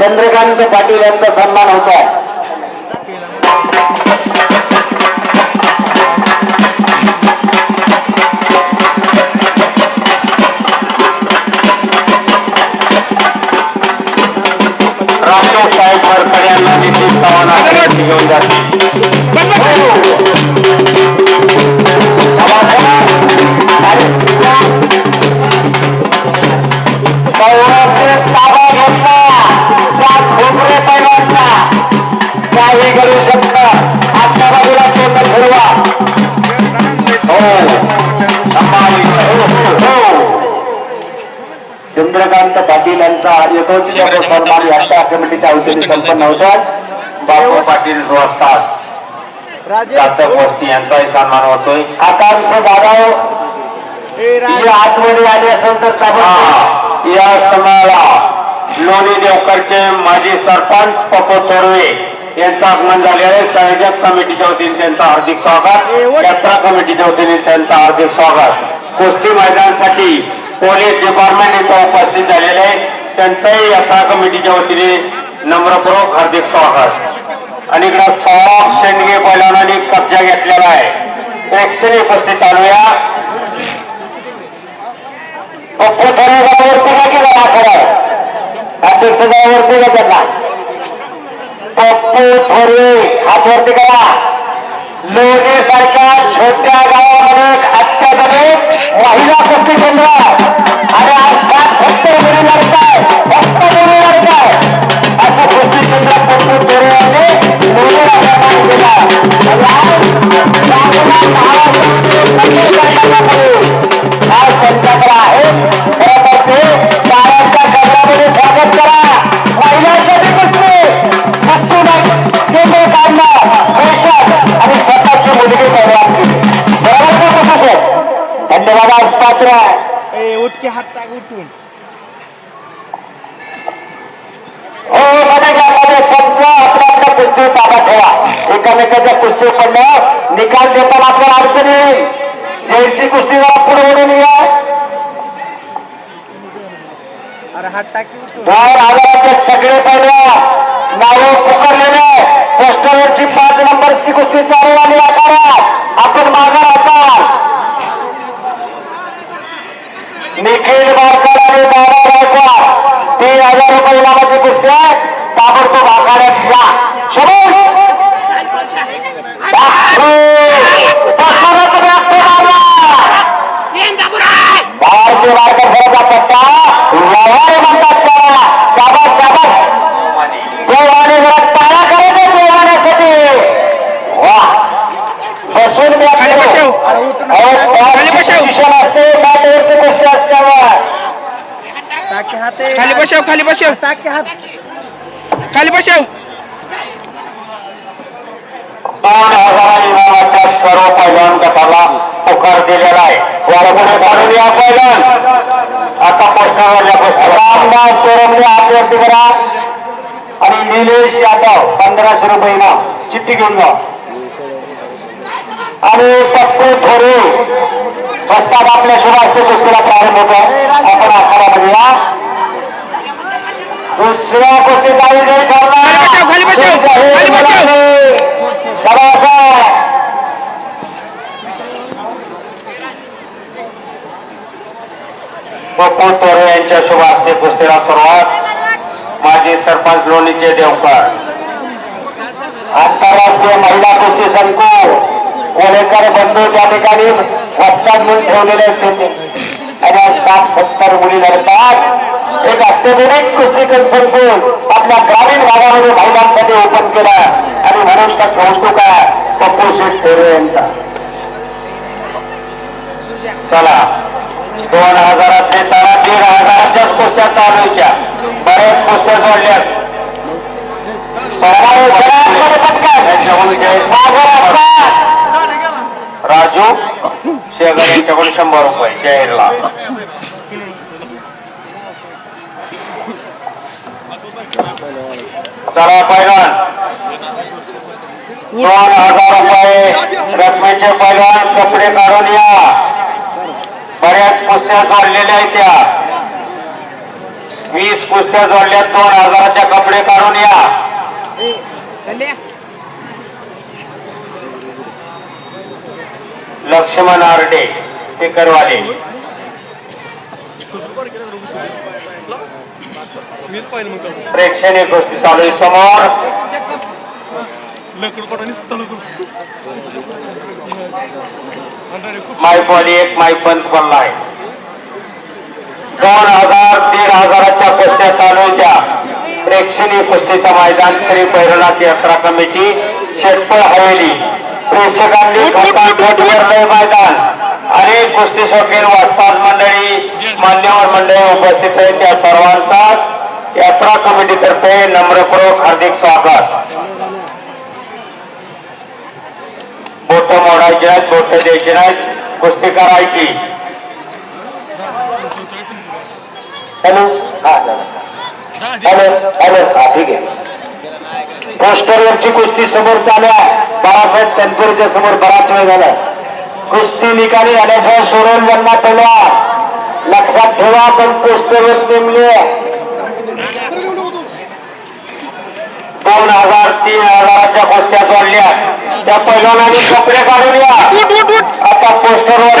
चंद्रकांत पाटील यांचा सन्मान होत चंद्रकांत पाटील यांचा यथोचित सन्मान यात्रा कमिटीच्या वतीने संपन्न होतो बापू पाटील असतात राजे जातक वस्ती यांचाही सन्मान होतोय. आकांक्ष जाधव ए हे राजे आतमध्ये आले असेल तर ताबडतोब या समाला लोणी देवकरचे माजी सरपंच पप्पू तोरवे यांचं आगमन झाले आहे. संयोजक कमिटीच्या वतीने त्यांचं हार्दिक स्वागत. यात्रा कमिटीच्या वतीने त्यांचं हार्दिक स्वागत. कुस्ती मैदानासाठी पोलीस डिपार्टमेंट इथं उपस्थित झालेले आहे. त्यांचंही यात्रा कमिटीच्या वतीने नम्रपूर्वक हार्दिक स्वागत. आणि इकडं सौरभ शेंडगे पैलवानांनी कब्जा घेतलेला आहे. प्रेक्षणी उपस्थित चालूया. पप्पू थरेवरती का केला दाखल अध्यक्षावरती का त्यांना. पप्पू थोरे हातवरती करा. लोणी सारख्या छोट्या गावामध्ये अत्याधुनिक महिला शक्ती केंद्र धन्यवाद पात्र उठके हात टाक उठून हो मध्ये मध्ये फक्त आपल्या आपल्या कुस्ती ताबा ठेवा. एकामेकाच्या कुस्ती पडणं निकाल देताना आपल्याला अडचण येईल. शेरची कुस्ती जरा पुढे ओढून या. दोन हजाराचे सगळे पहिल्या नाव पुकारलेले. पोस्टरवरची पाच नंबरची कुस्ती चालू आली आकारात आपण मागे राहता निखिल बारकर आणि दादा गायकवाड तीन हजार रुपये इनामाची कुस्ती ताबडतोब आखाड्यात जा. भारतीय बारकर फरक पट्टा व्यवहार म्हणतात त्याला शाबास शाबास देवाने जरा टाळा करायचं देवाण्यासाठी वा बसून. शिक्षण असते मॅटवरची गोष्टी ए. खाली बसव खाली बसव खाली बसव दोन हजार इनामाच्या सर्व पैलवान गटाला पुकार दिलेला आहे वरपुढे काढून या पैलवान आता पोस्टरवरल्या पुस्तक रामदास चोरमने हातवरती करा आणि निलेश यादव पंधराशे रुपये ना चिठ्ठी घेऊन जा आणि पप्पू थोरे स्वस्तात आपल्या शुभास्ती कुस्तीला प्रारंभ होतो आपण आखाड्यामध्ये या दुसऱ्या कुस्ती काही नाही ठरणार पप्पू तोरे यांच्या शुभ हस्ते कुस्तीला सुरुवात माजी सरपंच लोणीचे देवकर. आंतरराष्ट्रीय महिला कुस्ती संकुल कोलेकर बंधू त्या ठिकाणी वस्तात म्हणून ठेवलेले होते आणि सात सत्तर मुली लढतात. एक अत्याधुनिक कुस्ती संकुल आपल्या ग्रामीण भागामध्ये महिलांसाठी ओपन केलं. आणि म्हणून तर कौतुक आहे पप्पू शेठ तोरे यांचा. चला. दोन हजारातले चला दीड हजाराच्याच कुस्त्या चालूच्या बऱ्याच कुस्त्या जोडल्यात. राजू शेगर यांच्याकडून शंभर रुपये जाहीरला चला पैलवान दोन हजार रुपये रकमेचे पैलवान कपडे काढून या. बऱ्याच कुस्त्या जोडलेल्या आहेत त्या. वीस कुस्त्या जोडल्या दोन हजाराच्या कपडे काढून या. लक्ष्मण आरडे टिकरवाले प्रेक्षणीय गोष्टी चालू आहे समोर. माईकवाली एक माईक बंद पडला आहे दोन हजार दीड हजाराच्या कुस्त्या त्या प्रेक्षणीय कुस्तीचं मैदान श्री भैरवनाथ यात्रा कमिटी शेतपळ हवेली. प्रेक्षकांनी मैदान. अनेक कुस्ती शौकीन वस्ताद मंडळी. मान्यवर मंडळी उपस्थित आहेत त्या सर्वांचा. यात्रा कमिटीतर्फे नम्रपूर्वक हार्दिक स्वागत. बोट मोडायची नाहीत बोट द्यायची नाहीत कुस्ती करायची. हॅलो? हा हॅलो हॅलो. हा ठीक आहे. पोस्टरवरची कुस्ती समोर चालू आहे. बाळासाहेब तनपुरेच्या समोर बराच वेळ झाला. कुस्ती निकाली झाल्याशिवाय सोडवून त्यांना ठेवा लक्षात ठेवा आपण पोस्टरवर नेमले दोन हजार तीन हजाराच्या कुस्त्या जोडल्या. त्या पैलवानाने कपडे काढून या. आता पोस्टरवर